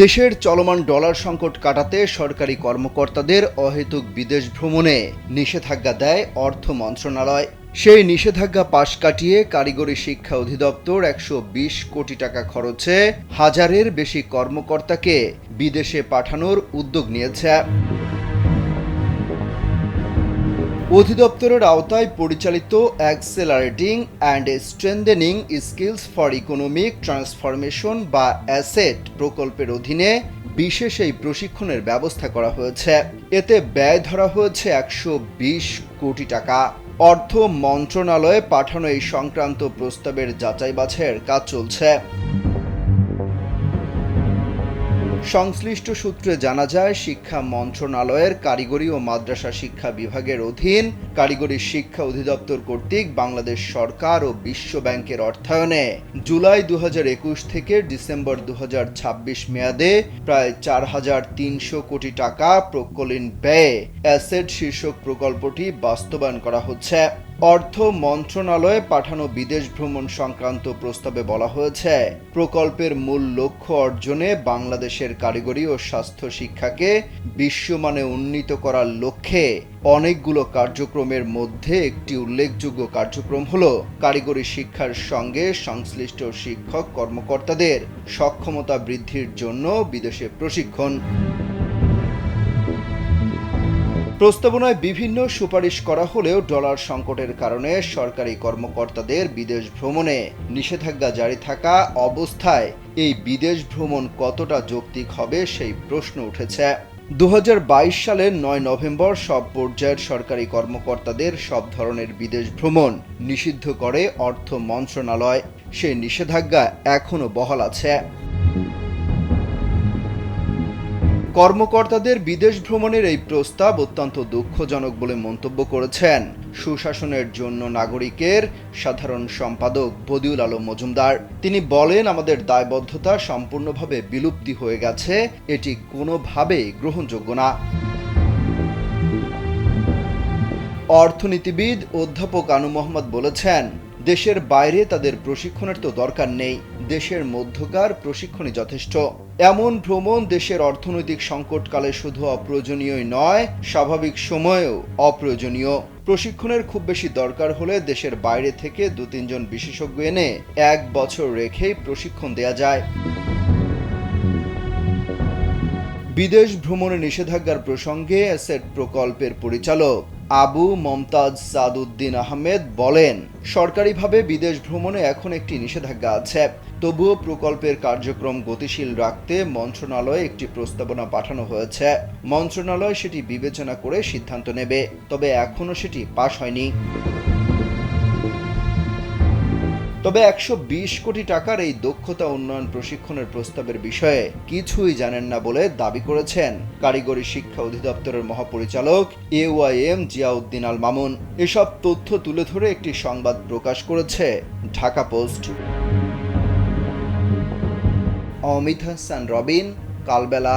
দেশের চলমান ডলার সংকট কাটাতে সরকারি কর্মকর্তাদের অহেতুক বিদেশ ভ্রমণে নিষেধাজ্ঞা দেয় অর্থ মন্ত্রণালয়। সেই নিষেধাজ্ঞা পাশ কাটিয়ে কারিগরি শিক্ষা অধিদপ্তর একশো বিশ কোটি টাকা খরচে হাজারের বেশি কর্মকর্তাকে বিদেশে পাঠানোর উদ্যোগ নিয়েছে। অধিদপ্তরের আওতায় পরিচালিত accelerating and strengthening skills for economic transformation বা অ্যাসেট প্রকল্পের অধীনে বিশেষ এই প্রশিক্ষণের ব্যবস্থা করা হয়েছে। এতে ব্যয় ধরা হয়েছে একশো বিশ কোটি টাকা। অর্থ মন্ত্রণালয়ে পাঠানো এই সংক্রান্ত প্রস্তাবের যাচাই বাছাইয়ের কাজ চলছে। সংশ্লিষ্ট সূত্রে জানা যায়, শিক্ষা মন্ত্রণালয়ের কারিগরি ও মাদ্রাসা শিক্ষা বিভাগের অধীন কারিগরি শিক্ষা অধিদপ্তর কর্তৃক বাংলাদেশ সরকার ও বিশ্ব ব্যাংকের অর্থায়নে জুলাই দু হাজার একুশ থেকে ডিসেম্বর দু হাজার ছাব্বিশ মেয়াদে প্রায় চার হাজার তিনশো কোটি টাকা প্রকলিন ব্যয়ে অ্যাসেট শীর্ষক প্রকল্পটি বাস্তবায়ন করা হচ্ছে। অর্থ মন্ত্রণালয়ে পাঠানো বিদেশ ভ্রমণ সংক্রান্ত প্রস্তাবে বলা হয়েছে, প্রকল্পের মূল লক্ষ্য অর্জনে বাংলাদেশের কারিগরি ও স্বাস্থ্য শিক্ষাকে বিশ্বমানে উন্নীত করার লক্ষ্যে অনেকগুলো কার্যক্রমের মধ্যে একটি উল্লেখযোগ্য কার্যক্রম হল কারিগরি শিক্ষার সঙ্গে সংশ্লিষ্ট শিক্ষক কর্মকর্তাদের সক্ষমতা বৃদ্ধির জন্য বিদেশে প্রশিক্ষণ। প্রস্তাবনায় বিভিন্ন সুপারিশ করা হলেও ডলার সংকটের কারণে সরকারি কর্মকর্তাদের বিদেশ ভ্রমণে নিষেধাজ্ঞা জারি থাকা অবস্থায় এই বিদেশ ভ্রমণ কতটা যৌক্তিক হবে সেই প্রশ্ন উঠেছে। দু হাজার বাইশ সালের নয় নভেম্বর সব পর্যায়ের সরকারি কর্মকর্তাদের সব ধরনের বিদেশ ভ্রমণ নিষিদ্ধ করে অর্থ মন্ত্রণালয়। সেই নিষেধাজ্ঞা এখনও বহাল আছে। কর্মকর্তাদের বিদেশ ভ্রমণের এই প্রস্তাব অত্যন্ত দুঃখজনক বলে মন্তব্য করেছেন। সুশাসনের জন্য নাগরিকের সাধারণ সম্পাদক বদিউল আলম মজুমদার। তিনি বলেন, আমাদের দায়বদ্ধতা সম্পূর্ণভাবে বিলুপ্তি হয়ে গেছে। এটি কোনোভাবেই গ্রহণযোগ্য না। অর্থনীতিবিদ অধ্যাপক আনু মোহাম্মদ বলেছেন দেশের বাইরে তাদের প্রশিক্ষণের তো দরকার নেই, দেশের মধ্যকার প্রশিক্ষণই যথেষ্ট। এমন ভ্রমণ দেশের অর্থনৈতিক সংকটকালে শুধু অপ্রয়োজনীয়ই নয়, স্বাভাবিক সময়েও অপ্রয়োজনীয়। প্রশিক্ষণের খুব বেশি দরকার হলে দেশের বাইরে থেকে দু তিনজন বিশেষজ্ঞ এনে এক বছর রেখেই প্রশিক্ষণ দেয়া যায়। বিদেশ ভ্রমণে নিষেধাজ্ঞার প্রসঙ্গে অ্যাসেট প্রকল্পের পরিচালক আবু মমতাজ সাদুদ্দিন আহমেদ বলেন, সরকারিভাবে বিদেশ ভ্রমণে এখন একটি নিষেধাজ্ঞা আছে। তবুও প্রকল্পের কার্যক্রম গতিশীল রাখতে মন্ত্রণালয়ে একটি প্রস্তাবনা পাঠানো হয়েছে। মন্ত্রণালয় সেটি বিবেচনা করে সিদ্ধান্ত নেবে, তবে এখনও সেটি পাশ হয়নি। তবে একশো বিশ কোটি টাকার এই দক্ষতা উন্নয়ন প্রশিক্ষণের প্রস্তাবের বিষয়ে কিছুই জানেন না বলে দাবি করেছেন কারিগরি শিক্ষা অধিদপ্তরের মহাপরিচালক A Y M Ziauddin Al Mamun এসব তথ্য তুলে ধরে একটি সংবাদ প্রকাশ করেছে ঢাকা পোস্ট। অমিত হাসান, রবিন, কালবেলা।